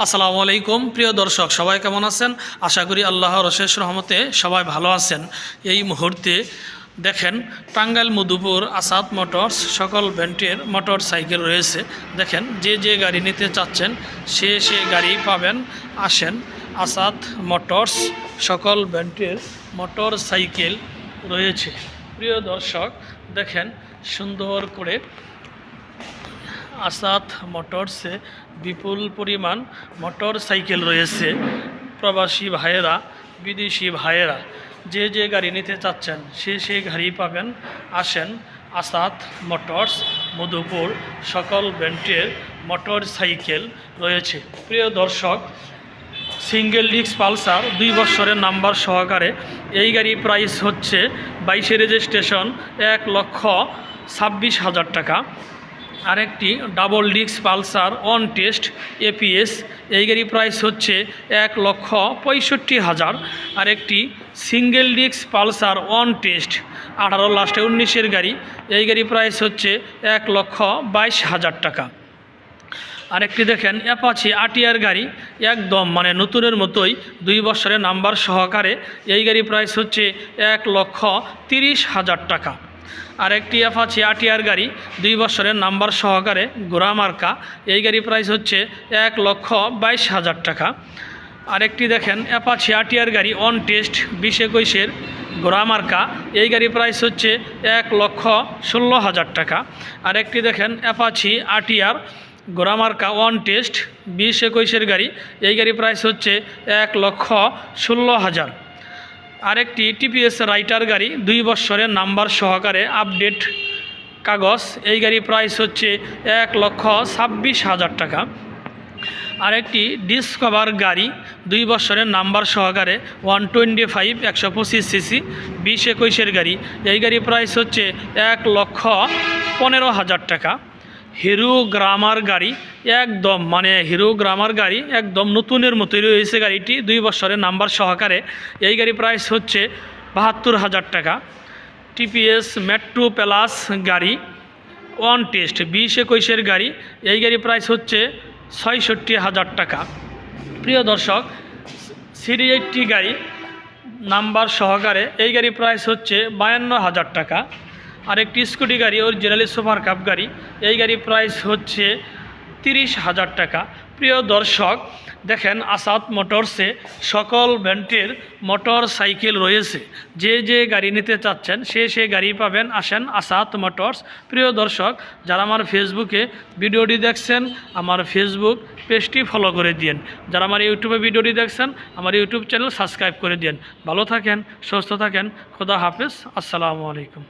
আসসালামু আলাইকুম, প্রিয় দর্শক, সবাই কেমন আছেন? আশা করি আল্লাহর অশেষ রহমতে সবাই ভালো আছেন। এই মুহূর্তে দেখেন টাঙ্গাইল মধুপুর আসাদ মোটরস সকল ব্র্যান্ডের মোটর সাইকেল রয়েছে। দেখেন যে যে গাড়ি নিতে চাচ্ছেন, সে সে গাড়ি পাবেন। আসেন, আসাদ মোটরস সকল ব্র্যান্ডের মোটর সাইকেল রয়েছে। প্রিয় দর্শক, দেখেন সুন্দর করে আসাদ মোটরসে বিপুল পরিমাণ মোটর সাইকেল রয়েছে। প্রবাসী ভাইয়েরা, বিদেশি ভাইয়েরা, যে যে গাড়ি নিতে চাচ্ছেন, সে সে গাড়ি পাবেন। আসেন আসাদ মোটরস, মধুপুর, সকল ব্র্যান্ডের মোটর সাইকেল রয়েছে। প্রিয় দর্শক, সিঙ্গেল ডিস্ক পালসার দুই বছরের নাম্বার সহকারে এই গাড়ি প্রাইস হচ্ছে বাইশে রেজিস্ট্রেশন এক লক্ষ ছাব্বিশ হাজার টাকা। আরেকটি double disc Pulsar on test APS. এই গাড়ি প্রাইস হচ্ছে এক লক্ষ পঁয়ষট্টি হাজার। আরেকটি single disc Pulsar on test, আঠারো লাস্টে উনিশের গাড়ি। এই গাড়ি প্রাইস হচ্ছে এক লক্ষ বাইশ হাজার টাকা। আরেকটি দেখেন অ্যাপাচি আটিয়ার গাড়ি, একদম মানে নতুনের মতোই দুই বছরের নাম্বার সহকারে। এই গাড়ি প্রাইস হচ্ছে এক লক্ষ তিরিশ হাজার টাকা। আরেকটি অ্যাপাচি আটিয়ার গাড়ি দুই বছরের নাম্বার সহকারে গোড়ামার্কা এই গাড়ি প্রাইস হচ্ছে এক লক্ষ বাইশ হাজার টাকা। আরেকটি দেখেন অ্যাপাচি আটিয়ার গাড়ি অন টেস্ট বিশ একুশের গোড়ামার্কা এই গাড়ি প্রাইস হচ্ছে এক লক্ষ ষোলো হাজার টাকা। আরেকটি দেখেন অ্যাপাচি আটিয়ার গোড়ামার্কা ওয়ান টেস্ট বিশ একুশের গাড়ি। এই গাড়ি প্রাইস হচ্ছে এক লক্ষ ষোলো হাজার। আরেকটি টিপিএস রাইটার গাড়ি দুই বছরের নাম্বার সহকারে আপডেট কাগজ। এই গাড়ি প্রাইস হচ্ছে এক লক্ষ ছাব্বিশ হাজার টাকা। আরেকটি ডিসকভার গাড়ি দুই বছরের নাম্বার সহকারে ওয়ান টোয়েন্টি ফাইভ, একশো পঁচিশ সিসি, বিশ একুশের গাড়ি। এই গাড়ি প্রাইস হচ্ছে এক লক্ষ পনেরো হাজার টাকা। হিরো গ্রামার গাড়ি, একদম মানে হিরো গ্রামার গাড়ি, একদম নতুনের মতোই রয়েছে গাড়িটি, দুই বছরের নাম্বার সহকারে। এই গাড়ি প্রাইস হচ্ছে বাহাত্তর হাজার টাকা। টিপিএস মেট্রো প্লাস গাড়ি ওয়ান টেস্ট বিশ একুশের গাড়ি। এই গাড়ি প্রাইস হচ্ছে ছয়ষট্টি হাজার টাকা। প্রিয় দর্শক সিডি এইটটি গাড়ি, নাম্বার সহকারে, এই গাড়ি প্রাইস হচ্ছে বায়ান্ন হাজার টাকা। আরেকটি স্কুটি গাড়ি অরিজিনালি সুপার কাপ গাড়ি। এই গাড়ি প্রাইস হচ্ছে তিরিশ হাজার টাকা। প্রিয় দর্শক, দেখেন আসাদ মোটরসে সকল ব্র্যান্ডের মোটর সাইকেল রয়েছে। যে যে গাড়ি নিতে চাচ্ছেন, সে সে গাড়ি পাবেন। আসেন আসাদ মোটরস প্রিয় দর্শক, যারা আমার ফেসবুকে ভিডিওটি দেখছেন, আমার ফেসবুক পেজটি ফলো করে দিন যারা আমার ইউটিউবে ভিডিওটি দেখছেন, আমার ইউটিউব চ্যানেল সাবস্ক্রাইব করে দিন ভালো থাকেন, সুস্থ থাকেন। খোদা হাফেজ। আসসালামু আলাইকুম।